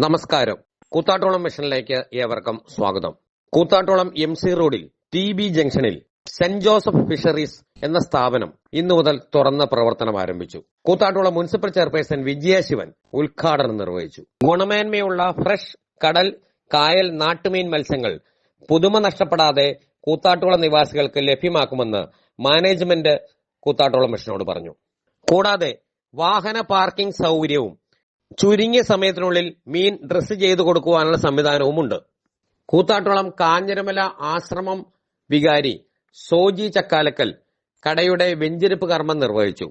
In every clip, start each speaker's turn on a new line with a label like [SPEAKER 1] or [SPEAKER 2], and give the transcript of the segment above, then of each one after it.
[SPEAKER 1] നമസ്കാരം. കൂത്താട്ടോളം മിഷനിലേക്ക് ഏവർക്കും സ്വാഗതം. കൂത്താട്ടോളം എം സി റോഡിൽ ടി ബി ജംഗ്ഷനിൽ സെന്റ് ജോസഫ് ഫിഷറീസ് എന്ന സ്ഥാപനം ഇന്നു മുതൽ തുറന്ന പ്രവർത്തനം ആരംഭിച്ചു. കൂത്താട്ടോളം മുനിസിപ്പൽ ചെയർപേഴ്സൺ വിജയശിവൻ ഉദ്ഘാടനം നിർവഹിച്ചു. ഗുണമേന്മയുള്ള ഫ്രഷ് കടൽ കായൽ നാട്ടുമീൻ മത്സ്യങ്ങൾ പുതുമ നഷ്ടപ്പെടാതെ കൂത്താട്ടോളം നിവാസികൾക്ക് ലഭ്യമാക്കുമെന്ന് മാനേജ്മെന്റ് കൂത്താട്ടോളം മിഷനോട് പറഞ്ഞു. കൂടാതെ വാഹന പാർക്കിംഗ് സൗകര്യവും ചുരുങ്ങിയ സമയത്തിനുള്ളിൽ മീൻ ഡ്രസ്സ് ചെയ്തു കൊടുക്കുവാനുള്ള സംവിധാനവുമുണ്ട്. കൂത്താട്ടോളം കാഞ്ഞിരമല ആശ്രമം വികാരി സോജി ചക്കാലക്കൽ കടയുടെ വെഞ്ചിരിപ്പ് കർമ്മം നിർവഹിച്ചു.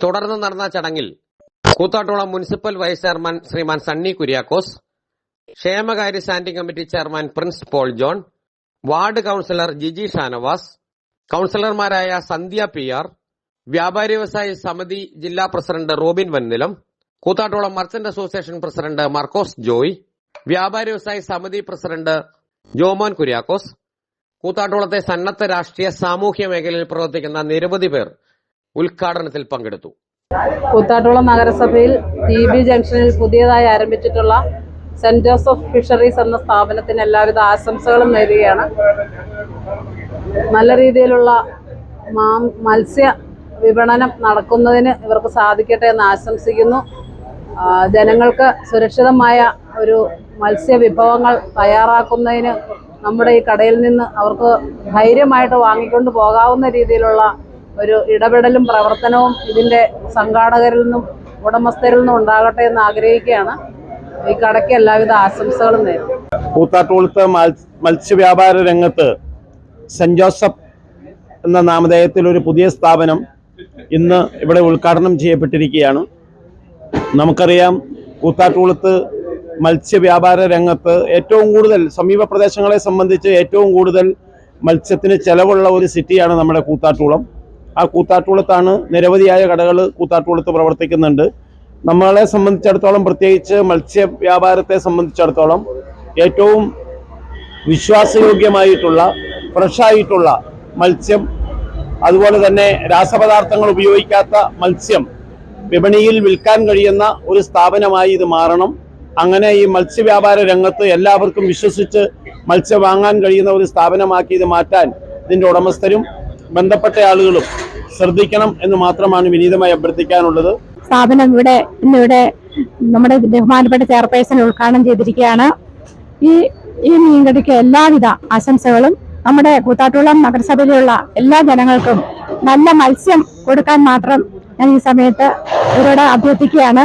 [SPEAKER 1] തുടർന്ന് നടന്ന ചടങ്ങിൽ Koothattukulam municipal vice chairman Shriman Sunny Kuriakose ക്ഷേമകാര്യ standing committee chairman Prince Paul John ward councillor Jiji Shanavas കൌൺസിലർമാരായ Sandhya P R വ്യാപാരി വ്യവസായ സമിതി ജില്ലാ president Robin Vannilam Koothattukulam merchant association president Markose Joy വ്യാപാരി വ്യവസായി സമിതി പ്രസിഡന്റ് ജോമോൻ കുര്യാക്കോസ് കൂത്താട്ടോളത്തെ സന്നദ്ധ രാഷ്ട്രീയ സാമൂഹ്യ മേഖലയിൽ പ്രവർത്തിക്കുന്ന നിരവധി പേർ ഉദ്ഘാടനത്തിൽ പങ്കെടുത്തു.
[SPEAKER 2] കൂത്താട്ടോളം നഗരസഭയിൽ ടി ബി ജംഗ്ഷനിൽ പുതിയതായി ആരംഭിച്ചിട്ടുള്ള സെന്റ് ജോസഫ് ഫിഷറീസ് എന്ന സ്ഥാപനത്തിന് എല്ലാവിധ ആശംസകളും നേരുകയാണ്. നല്ല രീതിയിലുള്ള മത്സ്യ വിപണനം നടക്കുന്നതിന് ഇവർക്ക് സാധിക്കട്ടെ എന്ന് ആശംസിക്കുന്നു. ജനങ്ങൾക്ക് സുരക്ഷിതമായ ഒരു മത്സ്യ വിഭവങ്ങൾ തയ്യാറാക്കുന്നതിന് നമ്മുടെ ഈ കടയിൽ നിന്ന് അവർക്ക് ധൈര്യമായിട്ട് വാങ്ങിക്കൊണ്ട് പോകാവുന്ന രീതിയിലുള്ള ഒരു ഇടപെടലും പ്രവർത്തനവും ഇതിന്റെ സംഘാടകരിൽ നിന്നും ഉടമസ്ഥരിൽ നിന്നും ഉണ്ടാകട്ടെ എന്ന് ആഗ്രഹിക്കുകയാണ്. ഈ കടയ്ക്ക് എല്ലാവിധ ആശംസകളും നേരും
[SPEAKER 3] കൂത്താട്ടുകുളത്ത് മത്സ് മത്സ്യവ്യാപാര രംഗത്ത് സെന്റ് ജോസഫ് എന്ന നാമധേയത്തിൽ ഒരു പുതിയ സ്ഥാപനം ഇന്ന് ഇവിടെ ഉദ്ഘാടനം ചെയ്യപ്പെട്ടിരിക്കുകയാണ്. നമുക്കറിയാം കൂത്താട്ടുകുളത്ത് മത്സ്യവ്യാപാര രംഗത്ത് ഏറ്റവും കൂടുതൽ സമീപ പ്രദേശങ്ങളെ സംബന്ധിച്ച് ഏറ്റവും കൂടുതൽ മത്സ്യത്തിന് ചെലവുള്ള ഒരു സിറ്റിയാണ് നമ്മുടെ കൂത്താട്ടുകുളം. ആ കൂത്താട്ടുകുളത്താണ് നിരവധിയായ കടകൾ കൂത്താട്ടുകുളത്ത് പ്രവർത്തിക്കുന്നുണ്ട്. നമ്മളെ സംബന്ധിച്ചിടത്തോളം പ്രത്യേകിച്ച് മത്സ്യ വ്യാപാരത്തെ സംബന്ധിച്ചിടത്തോളം ഏറ്റവും വിശ്വാസയോഗ്യമായിട്ടുള്ള ഫ്രഷായിട്ടുള്ള മത്സ്യം അതുപോലെ തന്നെ രാസപദാർത്ഥങ്ങൾ ഉപയോഗിക്കാത്ത മത്സ്യം വിപണിയിൽ വിൽക്കാൻ കഴിയുന്ന ഒരു സ്ഥാപനമായി ഇത് മാറണം. അങ്ങനെ ഈ മത്സ്യവ്യാപാര രംഗത്ത് എല്ലാവർക്കും വിശ്വസിച്ച് മത്സ്യം വാങ്ങാൻ കഴിയുന്ന ഒരു സ്ഥാപനമാക്കി ഇത് മാറ്റാൻ ഇതിന്റെ ഉടമസ്ഥരും ബന്ധപ്പെട്ട ആളുകളും ശ്രദ്ധിക്കണം എന്ന് മാത്രമാണ് വിനീതമായി അഭ്യർത്ഥിക്കാനുള്ളത്.
[SPEAKER 4] സ്ഥാപനം ഇവിടെ ഇന്നിവിടെ നമ്മുടെ ബഹുമാനപ്പെട്ട ചെയർപേഴ്സൺ ഉദ്ഘാടനം ചെയ്തിരിക്കുകയാണ്. ഈ ഈ മീൻകടിക്ക് എല്ലാവിധ ആശംസകളും നമ്മുടെ കൂത്താട്ടുളം നഗരസഭയിലുള്ള എല്ലാ ജനങ്ങൾക്കും നല്ല മത്സ്യം കൊടുക്കാൻ മാത്രം ഞാൻ ഈ സമയത്ത് ഇവരോട് അഭ്യർത്ഥിക്കുകയാണ്.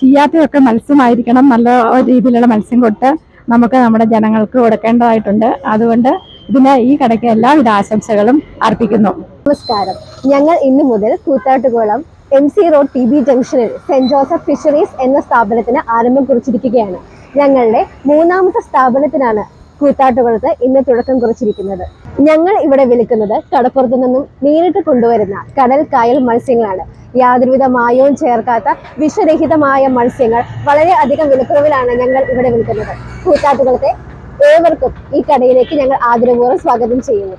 [SPEAKER 4] ചെയ്യാത്തതൊക്കെ മത്സ്യമായിരിക്കണം. നല്ല രീതിയിലുള്ള മത്സ്യം കൊടുത്ത് നമുക്ക് നമ്മുടെ ജനങ്ങൾക്ക് കൊടുക്കേണ്ടതായിട്ടുണ്ട്. അതുകൊണ്ട് ഇതിന് ഈ കടയ്ക്ക് എല്ലാവിധ ആശംസകളും അർപ്പിക്കുന്നു.
[SPEAKER 5] നമസ്കാരം. ഞങ്ങൾ ഇന്നു മുതൽ Koothattukulam M C road T B ജംഗ്ഷനിൽ സെന്റ് ജോസഫ് ഫിഷറീസ് എന്ന സ്ഥാപനത്തിന് ആരംഭം കുറിച്ചിരിക്കുകയാണ്. ഞങ്ങളുടെ മൂന്നാമത്തെ സ്ഥാപനത്തിനാണ് കൂത്താട്ടുകുളത്ത് ഇന്ന് തുടക്കം കുറിച്ചിരിക്കുന്നത്. ഞങ്ങൾ ഇവിടെ വിളിക്കുന്നത് കടപ്പുറത്തു നിന്നും നേരിട്ട് കൊണ്ടുവരുന്ന കടൽ കായൽ മത്സ്യങ്ങളാണ്. യാതൊരുവിധ മായവും ചേർക്കാത്ത വിഷരഹിതമായ മത്സ്യങ്ങൾ വളരെ അധികം വിലക്കുറവിലാണ് ഞങ്ങൾ ഇവിടെ വിൽക്കുന്നത്. കൂത്താട്ടുകുളത്തെ ഏവർക്കും ഈ കടയിലേക്ക് ഞങ്ങൾ ആദരപൂർവം സ്വാഗതം ചെയ്യുന്നു.